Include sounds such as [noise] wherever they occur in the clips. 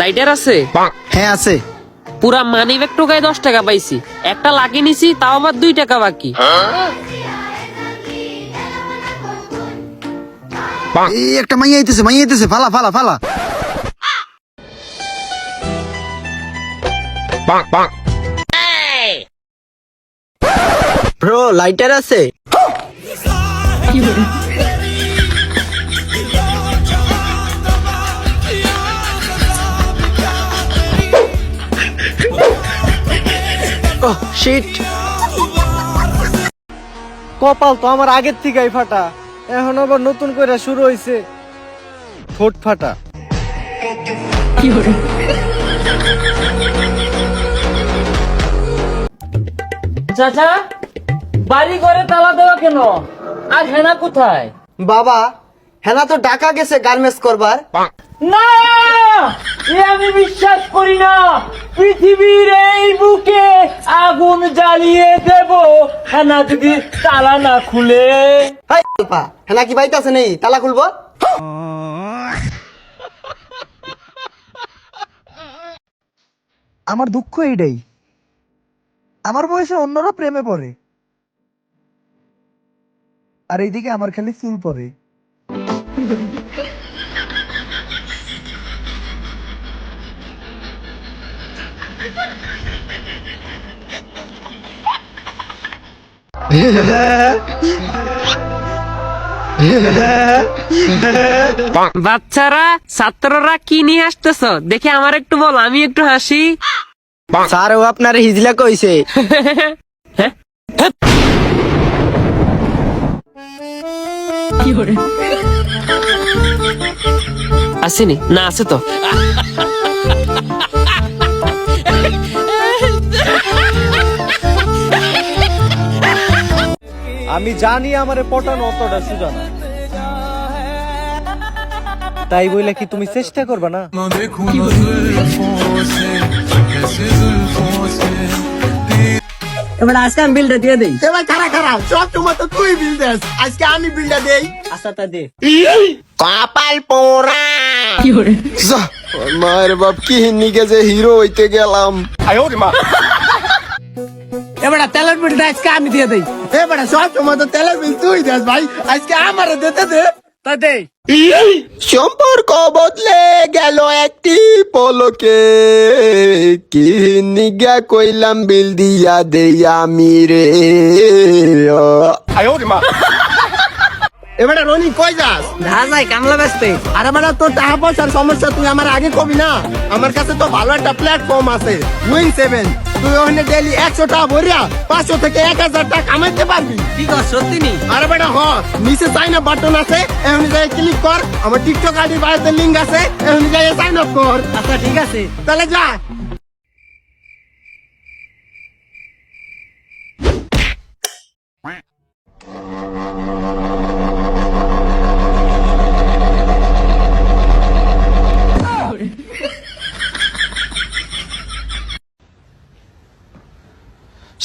Lighter আছে? হ্যাঁ আছে। পুরা মানি ব্যাগ টোকায় দশ টাকা পাইছি। একটা লাগিয়ে নিছি তাও আবার দুই টাকা বাকি। এই একটা মাইয়া আইতেছে মাইয়া আইতেছে ফালা ফালা ফালা। ব্রো লাইটার আছে? শিট কপাল তো আমার আগের থেকেই ফাটা। এখন আবার নতুন করে শুরু হয়েছে ঠোঁট ফাটা। চাচা বাড়ি ঘরে তালা দেওয়া কেন? আর হেনা কোথায়? বাবা হেনা তো ঢাকা গেছে গার্মেন্টস করবার। না এ আমি বিশ্বাস করি না। পৃথিবীর এই বুকে আগুন জ্বালিয়ে দেব। হেনা যদি তালা না খুলে। হাই আলপা হেনা কি বাইতে নেই? তালা খুলবো? আমার দুঃখ এইটাই। আমার বয়সে অন্যরা প্রেমে পড়ে। আর এইদিকে আমার খালি চুল পড়ে। বাচ্চারা ছাত্ররা কি নিয়ে আসতেছ? দেখে আমার একটু বল আমি একটু হাসি। স্যার ও আপনার হিজলা কইছে। [laughs] আসেনি না আছে তো। আমি জানি আমারে পটানো অতটা সুজা না। তাই বইলে কি তুমি চেষ্টা করবে না? এবার আজকে আমি বিলটা দিয়ে দেই। এবার খারাপ খারাপ সব সময় তো তুই বিল দেস। আজকে আমি বিলটা দেই। আচ্ছা তা দে। কপাল পোড়া! যা, ওর মায়ের বাপ কি নিকে যে হিরো হইতে গেলাম। এবার তেলের বিলটা আজকে আমি দিয়ে দেই। এবার সব সময় তো তেলের বিল তুই দেস ভাই আজকে আমারে দিতে দে। তা সম্পর্ক বদলে গেল একটি পলকে। কি নিগা কইলাম বিল দিয়া দেই আমি রে। এবারে রনি কই যাস? ঢাজাই কামলা ব্যস্তে। আরে বেটা তোর টাকা পয়সার সমস্যা তুই আমার আগে কবি না? আমার কাছে তো ভালো একটা প্ল্যাটফর্ম আছে উইন সেভেন তুই ওখানে ডেলি একশো টাকা ভরিয়া পাঁচশো থেকে এক হাজার টাকা কামাইতে পারবি। কি কর সত্যি নি? আরে বেটা হ নিচে সাইন আপ বাটন আছে এখন জায়গায় ক্লিক কর আমার টিকটক আইডি বাড়িতে লিঙ্ক আছে এখন জায়গায় সাইন আপ কর। আচ্ছা ঠিক আছে। তাহলে যা।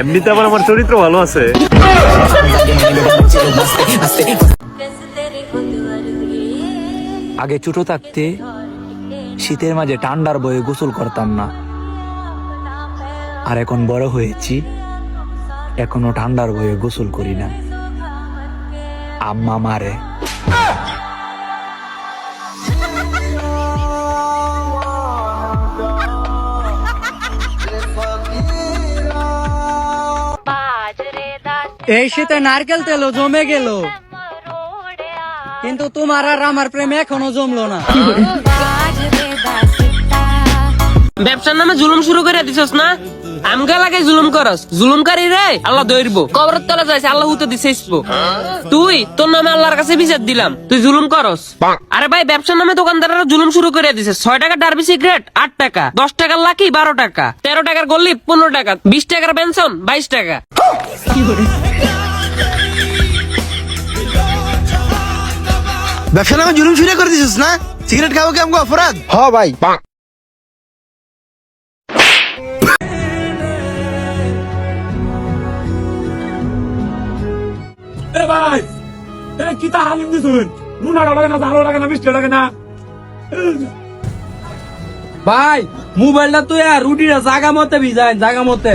এমনিতে আবার আমার চরিত্র ভালো আছে। আগে ছোট থাকতে শীতের মাঝে ঠান্ডার বয়ে গোসল করতাম না। আর এখন বড় হয়েছি, এখনও ঠান্ডার বয়ে গোসল করি না। আম্মা মারে। এই শীতে নারকেল তেলও জমে গেল। কিন্তু তোমার আর আমার প্রেম এখনও জমলো না। ব্যবসার নামে জুলুম শুরু করে দিছস না? আমগা লাগে জুলুম করস। জুলুমকারী রে, আল্লাহ দৌড়বো কবর তলে যাইছে, আল্লাহ হুতে দিছে তুই, তোর নামে আল্লাহর কাছে বিচার দিলাম। তুই জুলুম করস। আরে ভাই, ব্যবসার নামে দোকানদাররা জুলুম শুরু করে দিছে। ছয় টাকা ডার্বি সিগারেট, আট টাকা। দশ টাকার লাকি, বারো টাকা। তেরো টাকার গল্লি, পনেরো টাকা। বিশ টাকার পেনশন বাইশ টাকা। ব্যবসা নামে জুলুম শুরু করে দিছিস না? সিগারেট খাব কি আমাকে অপরাধ? হ ভাই। ভাই কি তা হালিম দিছুন? নুন লাগে না ঝালো লাগে না মিষ্টি লাগে না ভাই মোবাইলটা তুই আর রুটিটা জাগা মতে ভিজাই জাগা মতে।